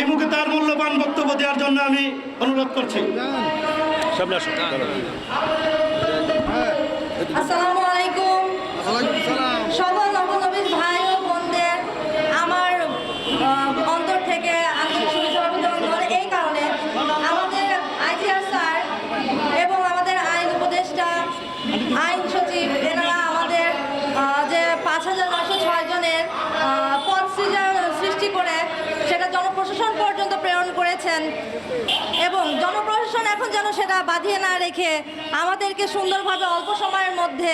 এই মুখে তার মূল্যবান বক্তব্য দেওয়ার জন্য আমি অনুরোধ করছি। সামনে আসুন করেছেন। এবং জনপ্রশাসন এখন যেন সেটা বাঁধিয়ে না রেখে আমাদেরকে সুন্দরভাবে অল্প সময়ের মধ্যে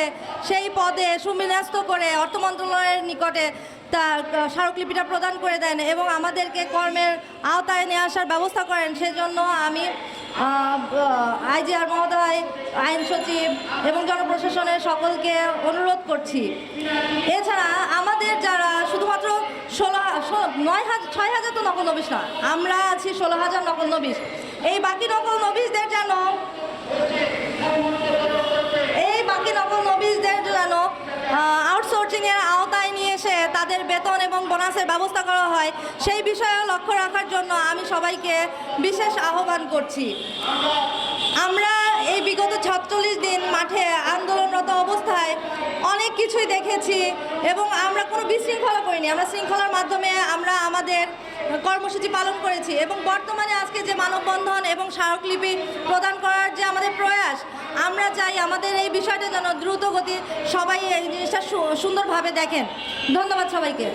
সেই পদে সুবিন্যস্ত করে অর্থ মন্ত্রণালয়ের নিকটে তার স্মারকলিপিটা প্রদান করে দেন এবং আমাদেরকে কর্মের আওতায় নিয়ে আসার ব্যবস্থা করেন। সেজন্য আমি আইজিআর মহোদয়, আইন সচিব এবং জনপ্রশাসনের সকলকে অনুরোধ করছি। এছাড়া আমাদের নয় হাজার ছয় হাজার তো নকল নবিশ না আমরা আছি ষোলো হাজার নকল নবিশ। এই বাকি নকল নবিশদের যেন এই বাকি নকল নবিশদের যেন আউটসোর্সিংয়ের আওতায় নিয়ে এসে তাদের বেতন এবং বোনাসের ব্যবস্থা করা হয়। সেই বিষয়ে লক্ষ্য রাখার জন্য আমি সবাইকে বিশেষ আহ্বান করছি। আমরা এই বিগত ছত্রিশ দিন মাঠে আন্দোলনরত অবস্থায় অনেক কিছুই দেখেছি। এবং আমরা কোনো বিশৃঙ্খলা করিনি। আমরা শৃঙ্খলার মাধ্যমে আমরা আমাদের কর্মসূচি পালন করেছি এবং বর্তমানে আজকে যে মানববন্ধন এবং স্মারকলিপি প্রদান করার যে আমাদের প্রয়াস, আমরা চাই আমাদের এই বিষয়টা যেন দ্রুত গতি সবাই এই জিনিসটা সুন্দরভাবে দেখেন। ধন্যবাদ সবাইকে।